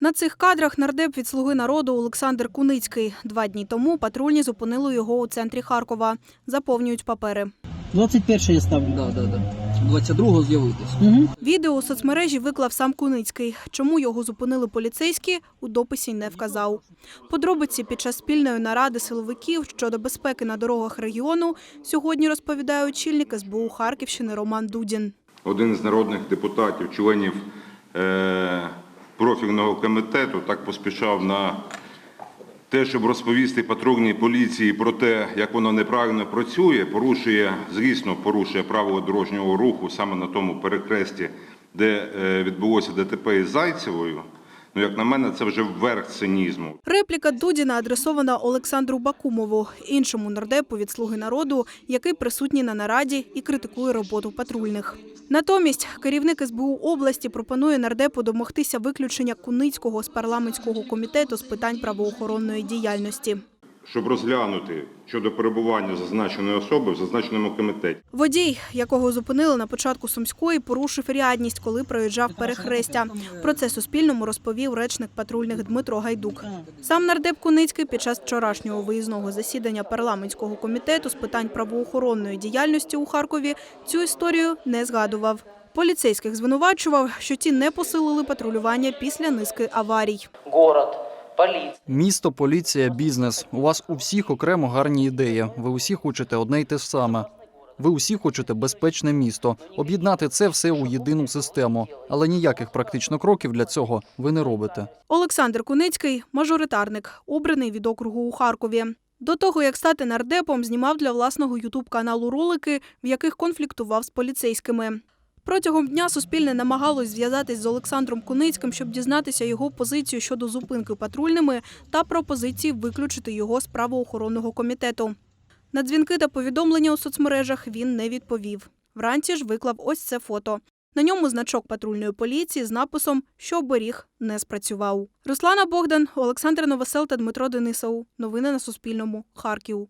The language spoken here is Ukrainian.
На цих кадрах нардеп від «Слуги народу» Олександр Куницький. Два дні тому патрульні зупинили його у центрі Харкова. Заповнюють папери. 21 я ставлю. Да, да, да. 22-го з'явитись. Угу. Відео у соцмережі виклав сам Куницький. Чому його зупинили поліцейські, у дописі не вказав. Подробиці під час спільної наради силовиків щодо безпеки на дорогах регіону сьогодні розповідає очільник СБУ Харківщини Роман Дудін. один з народних депутатів, членів е, профільного комітету, так поспішав на те, щоб розповісти патрульній поліції про те, як воно неправильно працює, порушує, звісно, порушує правила дорожнього руху саме на тому перекресті, де е, відбулося ДТП із Зайцевою. Ну, як на мене, це вже верх цинізму. Репліка Дудіна адресована Олександру Бакумову, іншому нардепу від «Слуги народу», який присутній на нараді і критикує роботу патрульних. Натомість керівник СБУ області пропонує нардепу домогтися виключення Куницького з парламентського комітету з питань правоохоронної діяльності. Щоб розглянути щодо перебування зазначеної особи в зазначеному комітеті. Водій, якого зупинили на початку Сумської, порушив рядність, коли проїжджав перехрестя. Про це Суспільному розповів речник патрульних Дмитро Гайдук. Сам нардеп Куницький під час вчорашнього виїзного засідання парламентського комітету з питань правоохоронної діяльності у Харкові цю історію не згадував. Поліцейських звинувачував, що ті не посилили патрулювання після низки аварій. город. Місто, поліція, бізнес. У вас у всіх окремо гарні ідеї. Ви усі хочете одне й те ж саме. Ви усі хочете безпечне місто, об'єднати це все у єдину систему, але ніяких практично кроків для цього ви не робите. Олександр Куницький – мажоритарник, обраний від округу у Харкові. До того, як стати нардепом, знімав для власного ютуб-каналу ролики, в яких конфліктував з поліцейськими. Протягом дня Суспільне намагалось зв'язатись з Олександром Куницьким, щоб дізнатися його позицію щодо зупинки патрульними та пропозиції виключити його з правоохоронного комітету. На дзвінки та повідомлення у соцмережах він не відповів. Вранці ж виклав ось це фото. На ньому значок патрульної поліції з написом «Що оберіг» не спрацював. Руслана Богдан, Олександр Новосел та Дмитро Денисов. Новини на Суспільному. Харків.